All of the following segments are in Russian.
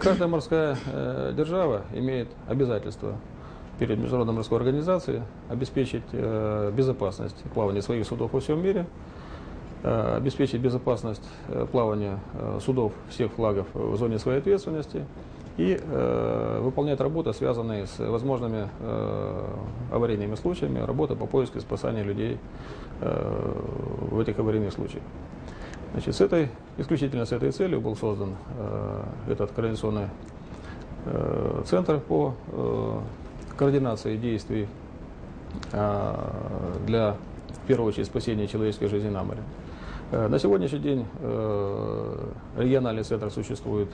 Каждая морская э, держава имеет обязательство перед Международной морской организацией обеспечить э, безопасность плавания своих судов во всем мире, э, обеспечить безопасность э, плавания э, судов всех флагов в зоне своей ответственности и э, выполнять работы, связанные с возможными аварийными случаями, работа по поиску и спасанию людей в этих аварийных случаях. Значит, с этой, исключительно с этой целью был создан э, этот координационный э, центр по э, координации действий э, для, в первую очередь, спасения человеческой жизни на море. Э, на сегодняшний день э, региональный центр существует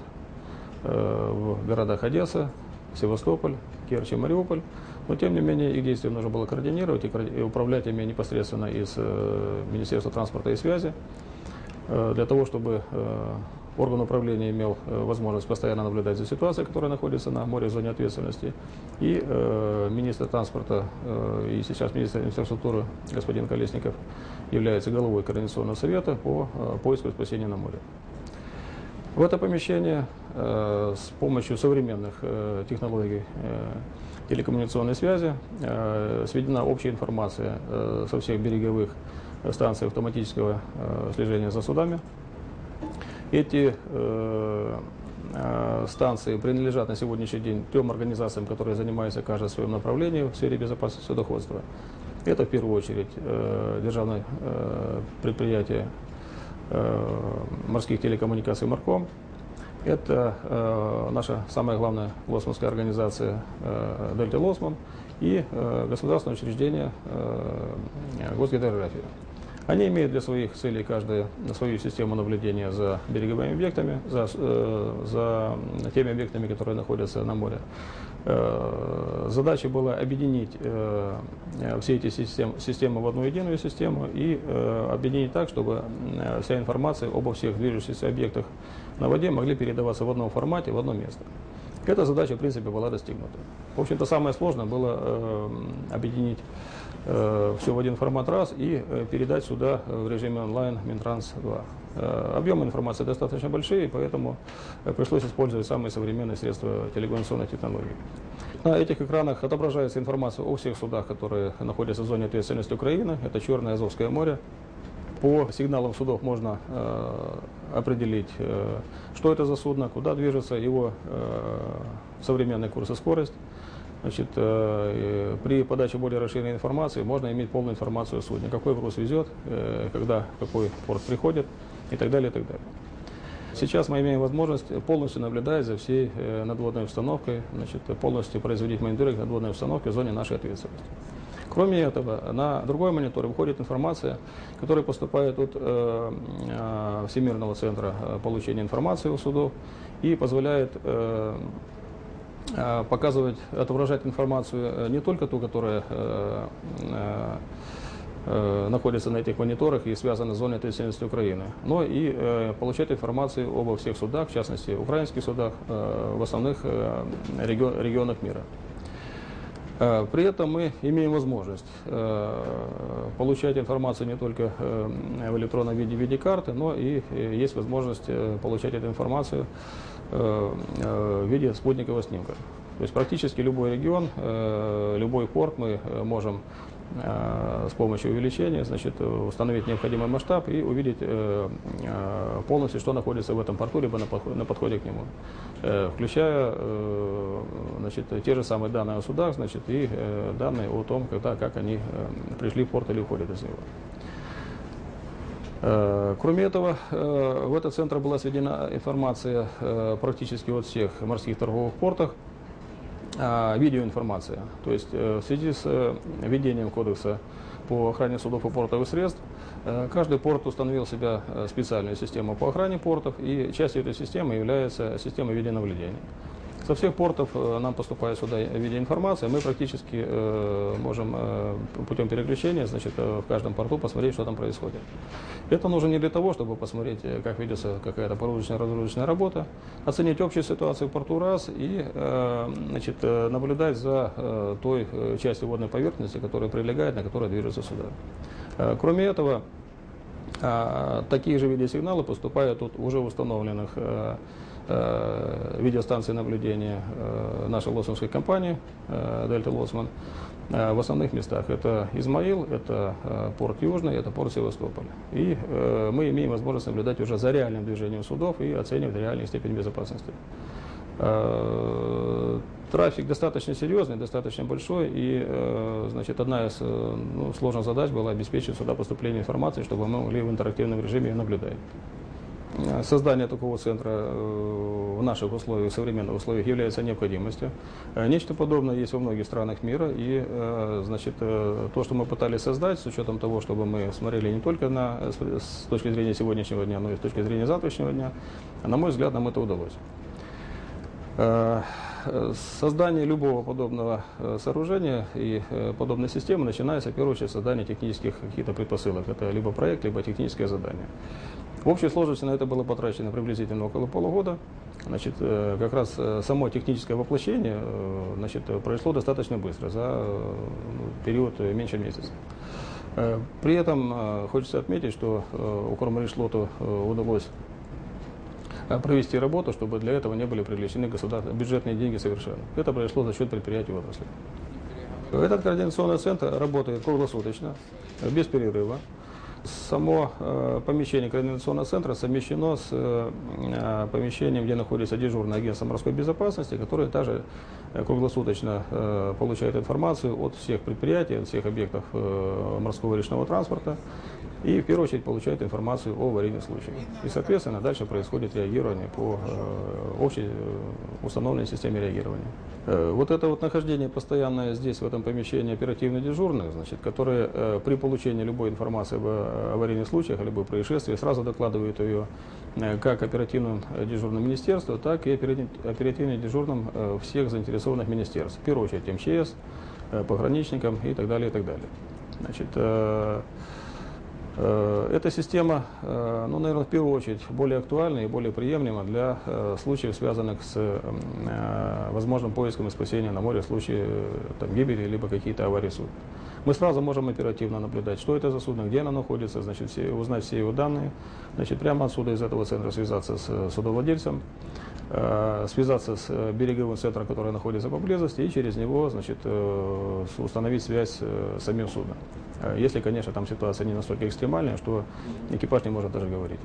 э, в городах Одесса, Севастополь, Керчь и Мариуполь. Но, тем не менее, их действия нужно было координировать и, и управлять ими непосредственно из э, Министерства транспорта и связи. Э, для того, чтобы э, орган управления имел э, возможность постоянно наблюдать за ситуацией, которая находится на море в зоне ответственности. И э, министр транспорта и сейчас министр инфраструктуры господин Колесников является головой Координационного совета по поиску и спасению на море. В это помещение с помощью современных технологий телекоммуникационной связи сведена общая информация со всех береговых станций автоматического э, слежения за судами. Эти э, э, станции принадлежат на сегодняшний день трем организациям, которые занимаются каждое в своем направлении в сфере безопасности судоходства. Это в первую очередь державное предприятие морских телекоммуникаций «Морком». Это э, наша самая главная лосманская организация э, «Дельта Лосман» и э, государственное учреждение э, «Госгидрография». Они имеют для своих целей каждая свою систему наблюдения за береговыми объектами, за, э, за теми объектами, которые находятся на море. Э, задача была объединить э, э, все эти систем- системы в одну единую систему и э, объединить так, чтобы э, вся информация обо всех движущихся объектах на воде могли передаваться в одном формате, в одно место. Эта задача, в принципе, была достигнута. В общем-то, самое сложное было э, объединить э, все в один формат раз и э, передать сюда э, в режиме онлайн Минтранс-2. Э, объемы информации достаточно большие, поэтому э, пришлось использовать самые современные средства телегуационной технологии. На этих экранах отображается информация о всех судах, которые находятся в зоне ответственности Украины. Это Черное Азовское море. По сигналам судов можно э, определить, э, что это за судно, куда движется, его э, современный курс и скорость. Значит, при подаче более расширенной информации можно иметь полную информацию о судне, какой груз везет, когда какой порт приходит и так далее, и так далее. Сейчас мы имеем возможность полностью наблюдать за всей надводной установкой, значит, полностью производить мониторинг надводной установки в зоне нашей ответственности. Кроме этого, на другой монитор выходит информация, которая поступает от э, э, Всемирного центра э, получения информации у судов и позволяет э, э, показывать, отображать информацию не только ту, которая э, э, находится на этих мониторах и связана с зоной ответственности Украины, но и э, получать информацию обо всех судах, в частности, украинских судах в основных э, реги- регионах мира. Э, При этом мы имеем возможность э, получать информацию не только э, в электронном виде в виде карты, но и есть возможность получать эту информацию в виде спутникового снимка. То есть практически любой регион, любой порт мы можем с помощью увеличения значит, установить необходимый масштаб и увидеть э, э, полностью, что находится в этом порту, либо на подход- на подходе к нему, Э, включая э, значит, те же самые данные о судах значит, и э, данные о том, когда, как они э, пришли в порт или уходят из него. Э, Кроме этого, э, в этот центр была сведена информация э, практически от всех морских торговых портах, видеоинформация. То есть э, в связи с э, введением кодекса по охране судов и портовых средств, э, каждый порт установил себя специальную систему по охране портов, и частью этой системы является система видеонаблюдения. Со всех портов э, нам поступает сюда видеоинформация, мы практически э, можем э, путем переключения значит, в каждом порту посмотреть, что там происходит. Это нужно не для того, чтобы посмотреть, как ведется какая-то погрузочная-разгрузочная работа, оценить общую ситуацию в порту раз и значит, наблюдать за той частью водной поверхности, которая прилегает, на которой движется суда. Э, Кроме этого, А, такие же видеосигналы поступают от уже установленных э, видеостанций наблюдения э, нашей лоцманской компании э, Дельта Лоцман в основных местах. Это Измаил, это порт Южный, это порт Севастополь. И мы имеем возможность наблюдать уже за реальным движением судов и оценивать реальную степень безопасности. Трафик достаточно серьезный, достаточно большой, и значит, одна из ну, сложных задач была обеспечить сюда поступление информации, чтобы мы могли в интерактивном режиме ее наблюдать. Э, Создание такого центра э, в наших условиях, современных условиях, является необходимостью. Э, Нечто подобное есть во многих странах мира, и значит, то, что мы пытались создать, с учетом того, чтобы мы смотрели не только на, с точки зрения сегодняшнего дня, но и с точки зрения завтрашнего дня, на мой взгляд, нам это удалось. Создание любого подобного сооружения и подобной системы начинается, в первую очередь, с создания технических каких-то предпосылок. Это либо проект, либо техническое задание. В общей сложности на это было потрачено приблизительно около полугода. Значит, э, как раз э, само техническое воплощение э, значит, произошло достаточно быстро, за ну, период меньше месяца. При этом хочется отметить, что э, Укрмаришлоту удалось провести работу, чтобы для этого не были привлечены государственные бюджетные деньги совершенно. Это произошло за счет предприятий отрасли. Этот координационный центр работает круглосуточно, без перерыва. Само э, помещение координационного центра совмещено с э, э, помещением, где находится дежурное агентство морской безопасности, которое также круглосуточно получает информацию от всех предприятий, от всех объектов морского речного транспорта и в первую очередь получает информацию о аварийных случаях. И, соответственно, дальше происходит реагирование по общей установленной системе реагирования. Вот это вот нахождение постоянное здесь, в этом помещении оперативно-дежурных, значит, которые при получении любой информации об аварийных случаях, либо происшествии, сразу докладывают ее э, как оперативным э, дежурным министерству, так и оператив- оперативно-дежурным э, всех заинтересованных министерств. В первую очередь МЧС, пограничникам и так далее, и так далее. Значит, Эта система, ну, наверное, в первую очередь более актуальна и более приемлема для случаев, связанных с возможным поиском и спасением на море в случае там, гибели либо какие-то аварии судна. Мы сразу можем оперативно наблюдать, что это за судно, где оно находится, значит, все, узнать все его данные, значит, прямо отсюда из этого центра связаться с э, судовладельцем, э, связаться с э, береговым центром, который находится поблизости, и через него значит, э, установить связь э, с самим судном. Если, конечно, там ситуация не настолько экстремальная, что экипаж не может даже говорить.